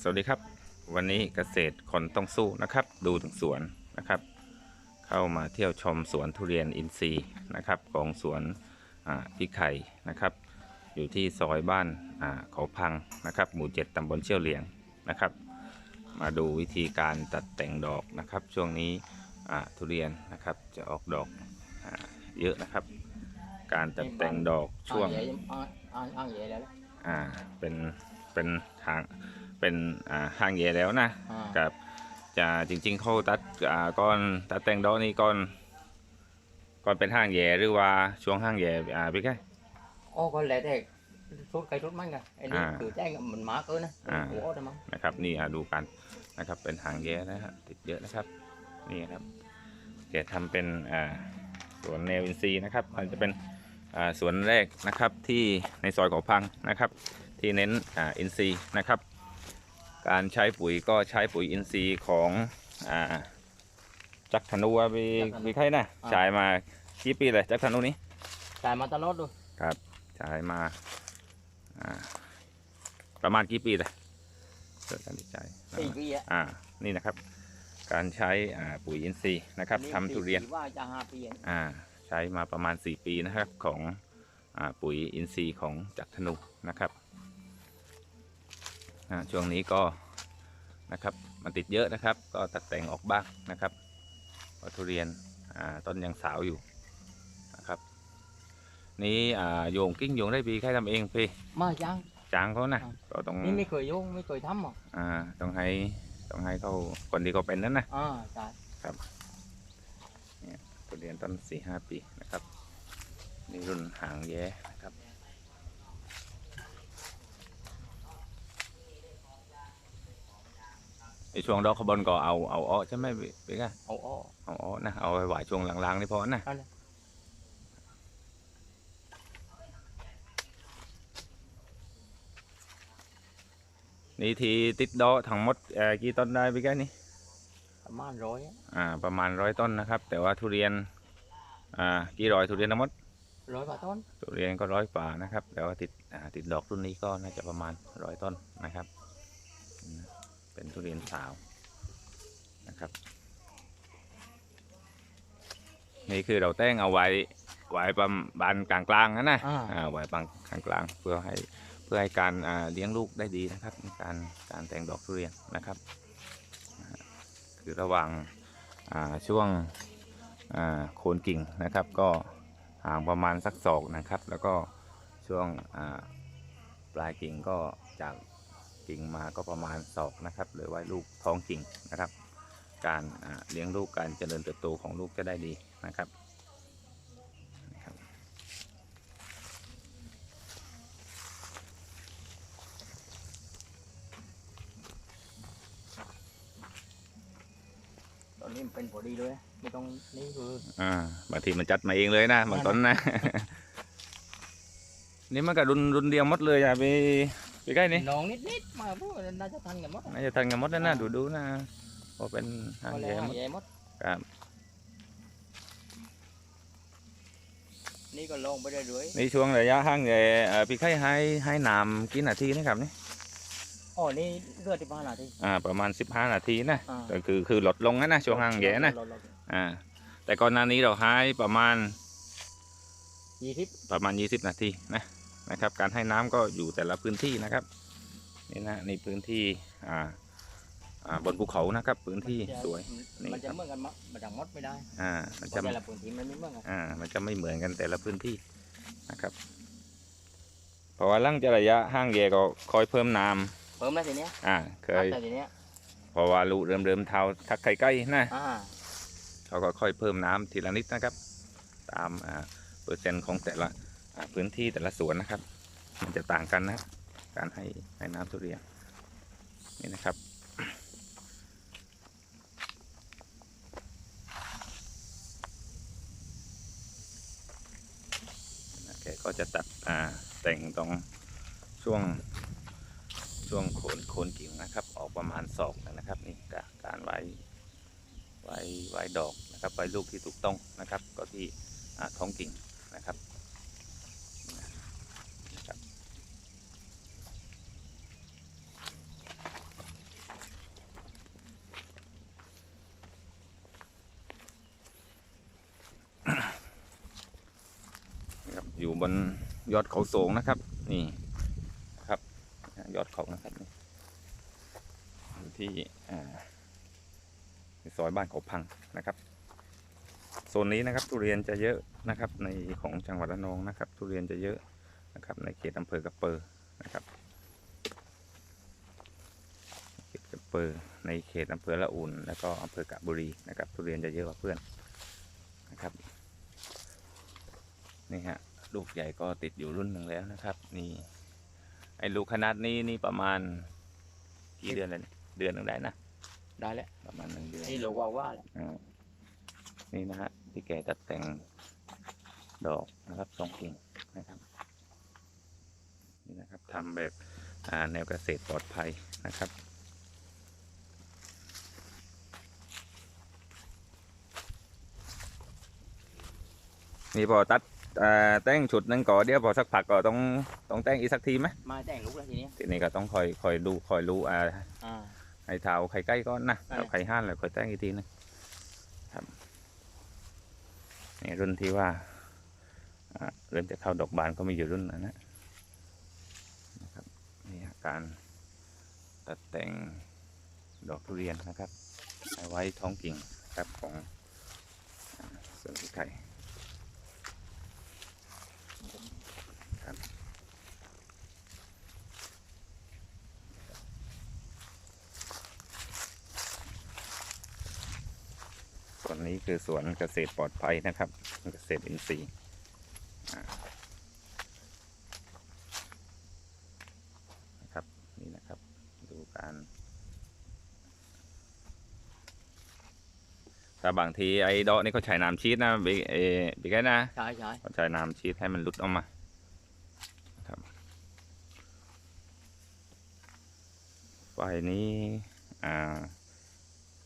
สวัสดีครับ วันนี้เกษตรคนต้องสู้นะครับ ดูถึงสวนนะครับ เข้ามาเที่ยวชมสวนทุเรียนอินทรีย์นะครับ ของสวนพี่ไข่นะครับ อยู่ที่ซอยบ้านเขาพังนะครับ หมู่เจ็ดตำบลเชี่ยวเหลียงนะครับ มาดูวิธีการตัดแต่งดอกนะครับ ช่วงนี้ทุเรียนนะครับจะออกดอกอเยอะนะครับ การตัดแต่งดอกช่วงอ่าเป็น เป็นทางเป็นอ่าห้างเย่แล้วนะอ่า กับจะจริง ๆ เขาตัดอ่าก้อนตัดแต่งดอกนี่ก้อนก้อนเป็นห้างเย่หรือว่าช่วงห้างเย่อ่าพี่แค่ โอ้ก็แล้วแต่ชุดใครชุดมันไงไอ้นี่อ่าคือแจ้งมันหมาเกินนะอ่าหัวแต่มั้งนะครับนี่อะดูกันนะครับเป็นหางเย่นะฮะติดเยอะนะครับนี่ครับแกทำเป็นอ่าสวนแนวอินทรีย์นะครับมันจะเป็นอ่าสวนแรกนะครับที่ในซอยเขาพังนะครับ ที่เน้นอ่าอินทรีย์นะครับ การใช้ปุ๋ยก็ใช้ปุ๋ยอินทรีย์ของอ่าจักรธนูอะพี่พี่ใครนะใช้มากี่ปีเลยจักรธนูนี้จ่ายมาตลอดด้วยครับใช้มาอ่าประมาณกี่ปีเลยเกิดการวิจัยสี่ปีอะอ่านี่นะครับ การใช้อ่าปุ๋ยอินทรีย์นะครับนี่ทำทุเรียน สี่ปีว่าจะห้าปีอะอ่าใช้มาประมาณ 4 ปีนะครับของอาปุ๋ยอินทรีย์ของจักรธนูนะครับ อ่าช่วงนี้ก็นะครับมันติดเยอะนะครับ ก็ตัดแต่งออกบ้างนะครับเพราะทุเรียนอ่าต้นยังสาวอยู่นะครับ นี่อ่าโยงกิ้งโยงได้ปีใครทำเองพี่มาจังจ้างเขานะอ่าก็ต้องนี่ไม่เคยโยงไม่เคยทำหรอกอ่าต้องให้ต้องให้เขาคนที่เขาเป็นนั้นนะอ่าใช่ทุเรียนต้นสี่ห้าปีนะครับนี่รุ่นหางแย้นะครับ ไอช่วงดอกขบอนก็เอาเอาอ้อใช่ไหมพี่พี่กะเอาอ้อเอาอ้อนะเอาไว้ไหวช่วงหลังๆนี่พอนะเอาเลยนี่ทีติดดอกทั้งหมดเอ่อกี่ต้นได้พี่กะนี่ประมาณร้อยอะอ่า ประมาณร้อยต้นนะครับ แต่ว่าทุเรียน อ่า กี่ร้อยทุเรียนทั้งหมดร้อยกว่าต้นทุเรียนก็ร้อยกว่านะครับ แต่ว่าติด อ่า ติดดอกรุ่นนี้ก็น่าจะประมาณร้อยต้นนะครับอืม เป็นทุเรียนสาวนะครับ นี่คือเราแต่งเอาไว้ไว้ประมาณกลางๆนะนะอ่าอ่าไว้บางกลางๆเพื่อให้เพื่อให้การอ่าเลี้ยงลูกได้ดีนะครับในการการแต่งดอกทุเรียนนะครับอ่าคือระหว่างอ่าช่วงอ่าโคนกิ่งนะครับ ก็ห่างประมาณสักศอกนะครับ แล้วก็ช่วงอ่าปลายกิ่งก็จาก กิ่งมาก็ประมาณศอกนะครับ หรือไว้ลูกท้องกิ่งนะครับ การอ่าเลี้ยงลูกการเจริญเติบโตของลูกจะได้ดีนะครับนะครับตอนนี้มันเป็นพอดีเลยไม่ต้องนี่คืออ่าบางทีมันจัดมาเองเลยนะบางต้นนะ นี่มันก็รุนรุนเดียวหมดเลยอย่าไป ไปใกล้นี่น้องนิดๆมาพวกน่าจะทันกันหมดน่าจะทันกันหมดแล้วนะดูดูๆนะพอเป็นหางก็แยแล้วหมดใหญ่หมดครับนี่ก็ลงไปเรื่อยนี่ช่วงระยะห่างแยเอ่อพี่ไข่ให้ให้น้ำกี่นาทีนะครับนี่ๆอ๋อนี่เลือดที่บ้านนาทีอ่าประมาณ15นาทีนะอ่าก็คือคือลดลงนะนะช่วงห่างแยนะอ่าแต่ก่อนหน้านี้เราให้ประมาณยี่สิบประมาณ20นาทีนะ นะครับ การให้น้ำก็อยู่แต่ละพื้นที่นะครับนี่นะในพื้นที่อ่าอ่าบนภูเขานะครับพื้นที่สวยนี่มันครัจะบเหมื่อนกันมั้งมันดังมดไม่ได้อ่ามันเพจะราะแต่ละพื้นที่มันไม่เหมื่อนกันอ่ามันจะไม่เหมือนกันแต่ละพื้นที่นะครับ เพราะว่าหลังจากระยะห่างแยก็คอยเพิ่มน้เพิ่มแล้วทีเนี้ยำอ่าเคยแต่ทีเนี้ยเพราะว่าลูกเริ่มเริ่มเท้าทักไข่ใกล้นะอ่าเขาก็ค่อยเพิ่มน้ำทีละนิดนะครับ ตามอ่าเปอร์เซ็นต์ของแต่ละอ่า พื้นที่แต่ละสวนนะครับ มันจะต่างกันนะ การให้ให้น้ำทุเรียนนี่นะครับแกก็จะตัดแต่งตรงช่วงช่วงโคนโคนกิ่งนะครับ ออกประมาณศอกนะครับนี่การไว้ไว้ไว้ดอกนะครับไว้ลูกที่ถูกต้องนะครับ ก็ที่ท้องกิ่งนะครับ บนยอดเขาโสงนะครับ นี่ครับ ยอดเขานะครับอยู่ที่ซอยบ้านเขาพังนะครับโซนนี้นะครับ ทุเรียนจะเยอะนะครับ ในของจังหวัดระนองนะครับ ทุเรียนจะเยอะนะครับ ในเขตอำเภอกระเปอร์นะครับเขตกระเปอร์ในเขตอำเภอละอุ่น แล้วก็อำเภอกะบุรีนะครับ ทุเรียนจะเยอะกว่าเพื่อนนะครับนี่ฮะ ลูกใหญ่ก็ติดอยู่รุ่นหนึ่งแล้วนะครับ นี่ ไอ้ลูกขนาดนี้นี่ประมาณกี่เดือนแล้วเนี่ยเดือนหนึ่งได้นะ ได้แล้วประมาณหนึ่งเดือนนี่โลว่าว่าแล้วอ่านี่นะฮะที่แกตัดแต่งดอกนะครับทรงกิ่งนะครับ นี่นะครับทำแบบอ่าแนวเกษตรปลอดภัยนะครับ นี่พอตัดอ่า แต่งชุดหนึงก่อนเดี๋ยวพอสักพักก็ต้องต้องแต่งอีกสักทีไหมมาแต่งลูกแล้วทีนี้ทีนี้ก็ต้องคอยคอยดูคอยรู้อ่าอ่าให้เท้าไข่ใกล้ก้อนนะนั่นแหละเอาไข่ห้านแล้วค่อยแต่งอีกทีนึงครับนี่รุ่นที่ว่าอ่าเริ่มจะเข้าดอกบานก็มีอยู่รุ่นนั้นนะนะครับนี่ฮะการตัดแต่งดอกทุเรียนนะครับเอาไว้ท้องกิ่งครับของอ่าสวนพี่ไข่ครับส่วนนี้ คือสวนเกษตรปลอดภัยนะครับ เกษตรอินทรีย์อ่านะครับนี่นะครับดูการแต่บางทีไอ้ดอกนี่เขาใช้น้ำชีสนะบิ๊กเอบิ๊กไอ้นะใช่ใช่เขาใช้น้ำชีสให้มันหลุดออกมาครับไฟนี้อ่า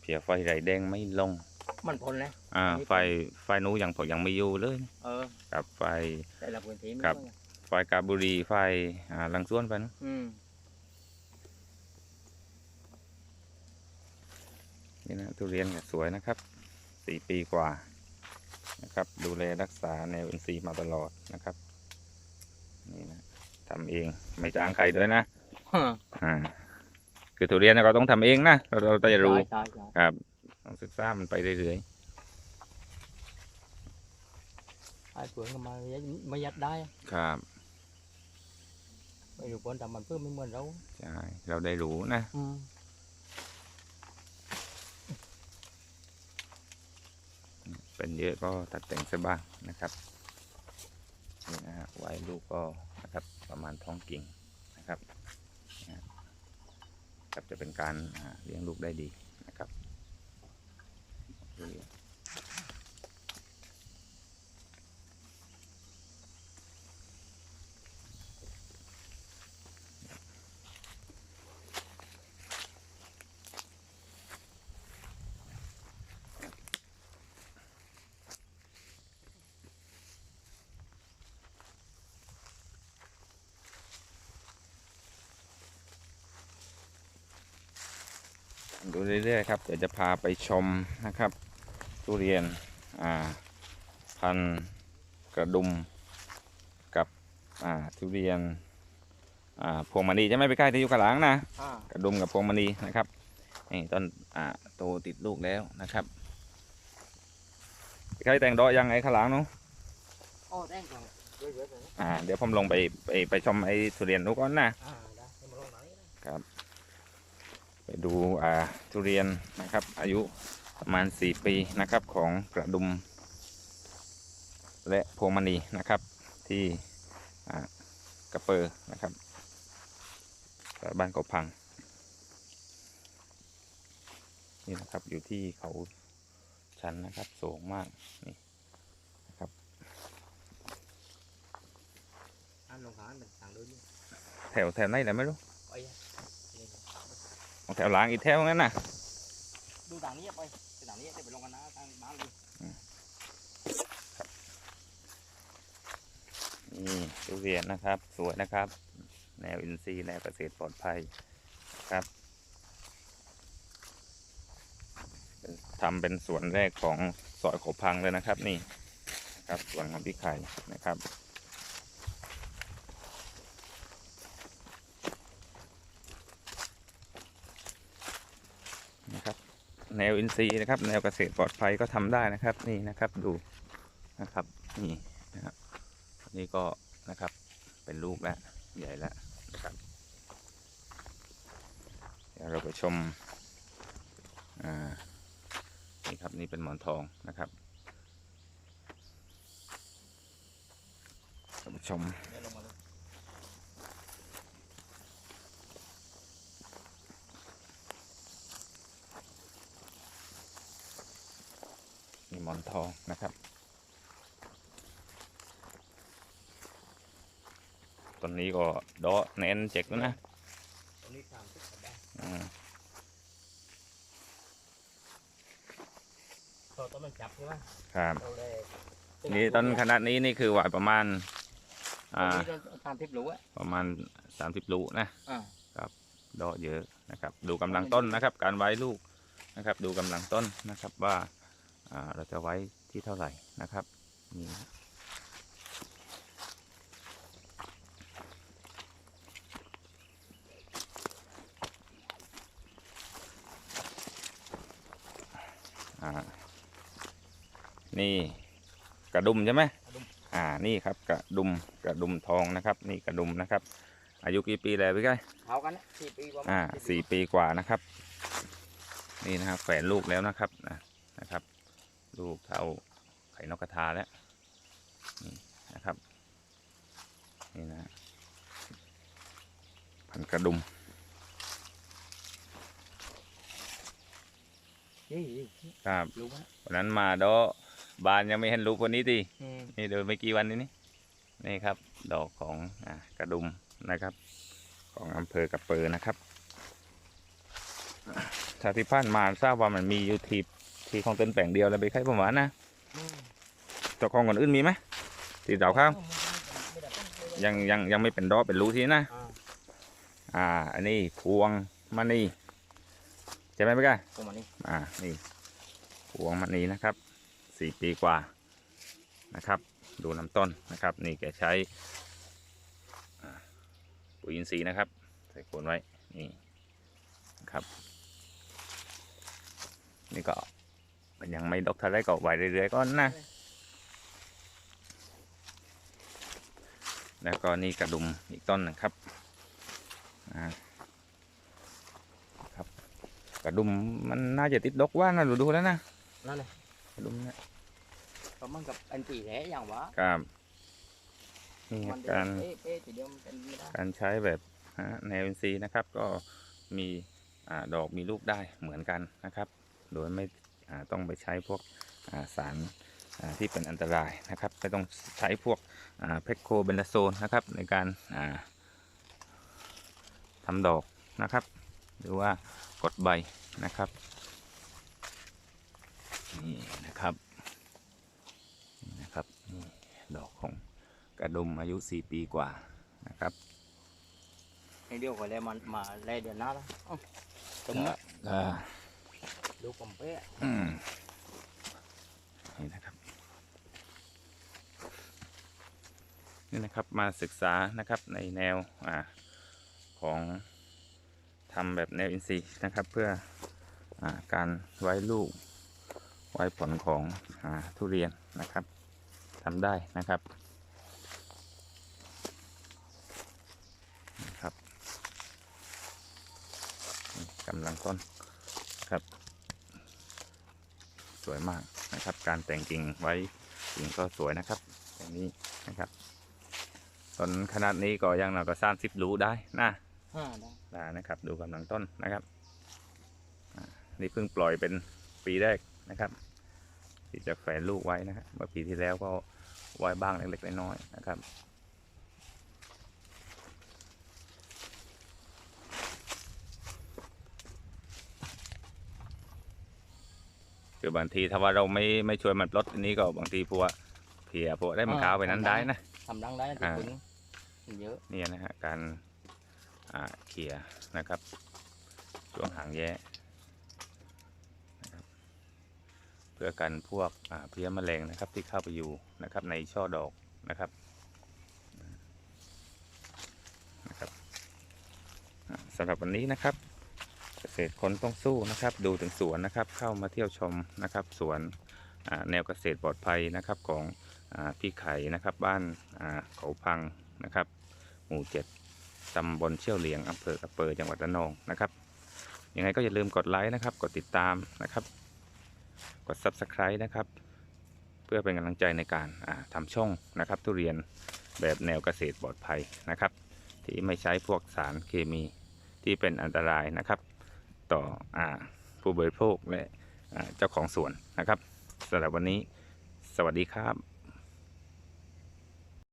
เพียไฟไรแดงไม่ลง มันพ้นแล้วอ่าไม่ไฟไฟนู้ยังพอยังไม่อยู่เลย เออกับไฟแต่ละพื้นที่ไม่ครับเหมือนกันไฟกาบบุรีไฟอ่าลังส่วนไปนะอืมนี่นะทุเรียนเนี่ยสวยนะครับสี่ปีกว่านะครับ ดูแลรักษาแนวอินทรีย์มาตลอดนะครับ นี่นะทำเองไม่จ้างใครด้วยนะอ่าคือทุเรียนเนยเราต้องทำเองนะเราเราจะรู้ใช่ใช่ใช่ครับ ต้องศึกษามันไปเรื่อยไอ้เปลือกมันมายัดมายัดได้ๆครับไม่รู้คนทำมันเพิ่มไม่เหมือนเราใช่เราได้รู้นะอืมเป็นเยอะก็ตัดแต่งซะบ้างนะครับนี่นะฮะไว้ลูกก็นะครับประมาณท้องกิ่งนะครับนะฮะครับจะเป็นการอ่าเลี้ยงลูกได้ดี นี้ดูเรื่อยๆครับ เดี๋ยวจะพาไปชมนะครับ ทุเรียนอ่าพันธุ์กระดุมกับอ่าทุเรียนอ่าพวงมณีจะไม่ไปใกล้ที่อยู่กระหลังนะอ่ากระดุมกับพวงมณีนะครับนี่ต้นอ่าโตติดลูกแล้วนะครับใกล้แต่งดอกยังไงข้างหลังนู้นโอ้แต่งก่อนเยอะๆเลยนะอ่าเดี๋ยวผมลงไปไปไปชมไอ้ทุเรียนลูกก่อนนะอ่าได้ให้มาลงไหนนะไปดูอ่าทุเรียนนะครับ อายุ ประมาณ 4 ปีนะครับของกระดุม และพวงมณีนะครับที่อ่ากระเปอร์นะครับบ้านเกาพัง นี่นะครับอยู่ที่เขาชันนะครับสูงมากนี่อ่าลงขาเป็นทางเดินนี่แถวแถวไหนแหละไม่รู้ไปอะนี่แถวหลังอีกแถวนั้นนะดูทางนี้ไปไปทาง นี้จะไปลงกันนะทางบ้านเลยนี่ทุเรียนนะครับ สวยนะครับ แนวอินทรีย์แนวเกษตรปลอดภัยครับทำเป็นสวนแรกของสอยโขพังเลยนะครับ นี่ครับสวนของพี่ไข่นะครับ แนวอินทรีย์นะครับ แนวเกษตรปลอดภัยก็ทำได้นะครับ นี่นะครับดูนะครับนี่นะครับ นี่ก็นะครับเป็นลูกแล้วใหญ่แล้วนะครับเดี๋ยวเราไปชมอ่านี่ครับนี่เป็นหมอนทองนะครับท่านผู้ชมหม อนทองนะครับต้นนี้ก็ดอแน่นเจ็กแล้วนะตรงนี้สามสิบกว่าได้อ่าพอต้นมันจับใช่ไหมครับเราเลยนี่ต้นขนาดนี้นี่คือหวายประมาณตรอ่างนี้เราตามทิพย์รู้อะประมาณสามสิบลูกนะอ่าดอกเยอะนะครับ ดูกำลังต้นนะครับ การไว้ลูกนะครับ ดูกำลังต้นนะครับว่าอ่า เราจะไว้ที่เท่าไหร่นะครับนี่อ่านี่กระดุมใช่ไหมอ่า นี่ครับกระดุมกระดุมทองนะครับ นี่กระดุมนะครับ อายุกี่ปีแล้วพี่ก้อยเท่ากันนะสี่ปีประมาณอ่าปีสี่ปีกว่านะครับ นี่นะครับแฝนลูกแล้วนะครับนะนะครับ ลูก เท่าไข่นกกระทาแล้วนี่นะครับ นี่นะฮะพันกระดุมนี่ครับรู้ไหมวันนั้นมาดอบานยังไม่เห็นลูกคนนี้ดีอืมนี่เดินไม่กี่วันนี้นี่นี่ครับ ดอกของอ่ากระดุมนะครับ ของอำเภอกระเปอนะครับถ้าที่ผ่านมาทราบว่ามันมีอยู่ที่ ที่ของต้นแปลงเดียวแล้วไปใครประมาณนะอืมเจ้าของคนอื่นมีไหมที่ดาวข้าวไม่ได้ต้นไม่ได้ยังยังยังไม่เป็นดอกเป็นรูทีนะอ่าอ่า อันนี้พวงมณีใช่ไหมพี่ก้าประมาณนี้อ่า นี่พวงมณีนะครับ สี่ปีกว่านะครับ ดูลำต้นนะครับ นี่แกใช้อ่าปุ๋ยอินทรีย์นะครับ ใส่โคนไว้ นี่นะครับ นี่ก็ มันยังไม่ดอกทะเลก็ไว้เรื่อยๆก่อนนะแล้วก็นี่กระดุมอีกต้นหนะครับอ่าครับ กระดุมมันน่าจะติดดอกว่านะดูดูแล้วนะนั่นเลยกระดุมเนี่ยก็มันกับอันตีแท้อย่างวะครับนี่คมัรับนการเป๊ะเป๊ะทีเดียวมันเป็นไม่ได้การใช้แบบฮะแนวอินทรีย์นะครับ ก็มีอาดอกมีลูกได้เหมือนกันนะครับ โดยไม่อ่า ต้องไปใช้พวกอ่าสารอ่าที่เป็นอันตรายนะครับไม่ต้องใช้พวกเพคโคเบนดาโซนนะครับในการอ่าทำดอกนะครับ หรือว่ากดใบนะครับนี่นะครับนี่นะครับนี่ดอกของกระดุมอายุ 4 ปีกว่านะครับไอ้เดียวก็เลยมันมาแลเดือนหน้าแล้วเอ้าตรงนี้ ดูผมเป๊ะอืมนี่นะครับ นี่นะครับมาศึกษานะครับในแนวอาของทำแบบแนวอินทรีย์นะครับ เพื่ออการไว้ลูก ไว้ผลของอทุเรียนนะครับทำได้นะครับนะครับกำลังต้นครับ สวยมากนะครับ การแต่งกิ่งไว้กิ่งก็สวยนะครับอย่างนี้นะครับ ต้นขนาดนี้ก็ยังหน่อยก็สร้างสิบรูได้นะห้าได้ได้นะครับ ดูกำลังต้นนะครับอ่านี่เพิ่งปล่อยเป็นปีแรกนะครับที่จะแฝนลูกไว้นะครับเมื่อปีที่แล้วก็ไว้บ้างเล็กๆน้อยๆนะครับ คือบางทีถ้าว่าเราไม่ไม่ช่วยมันปลดอันนี้ก็บางทีพวกเพียพวกได้มันขาวไปนั้นได้นะทำรังได้ที่อ่าคุณมันเยอะเนี่ยนะฮะการอ่าเขี่ยนะครับช่วงหางแย้นะครับเพื่อกันพวกอ่าเพลี้ยแมลงนะครับที่เข้าไปอยู่นะครับในช่อดอกนะครับนะครับอ่าสำหรับวันนี้นะครับเก ษตรคนต้องสู้นะครับ ดูถึงสวนนะครับ เข้ามาเที่ยวชมนะครับ สวนแนวเกษตรปลอดภัยนะครับของอพี่ไข่นะครับ บ้านเขาพังนะครับ หมู่เจ็ดตำบลเชี่ยวเหลียงอำเภอกระเปอจังหวัดระนองนะครับ ยังไงก็อย่าลืมกดไลค์นะครับ กดติดตามนะครับ กด Subscribe นะครับ เพื่อเป็นกำลังใจในการอ่าทำช่องนะครับ ทุเรียนแบบแนวเกษตรปลอดภัยนะครับ ที่ไม่ใช้พวกสารเคมีที่เป็นอันตรายนะครับ ต่ออผู้บริโภคและเจ้าของสวนนะครับสำหรับวันนี้ สวัสดีครับ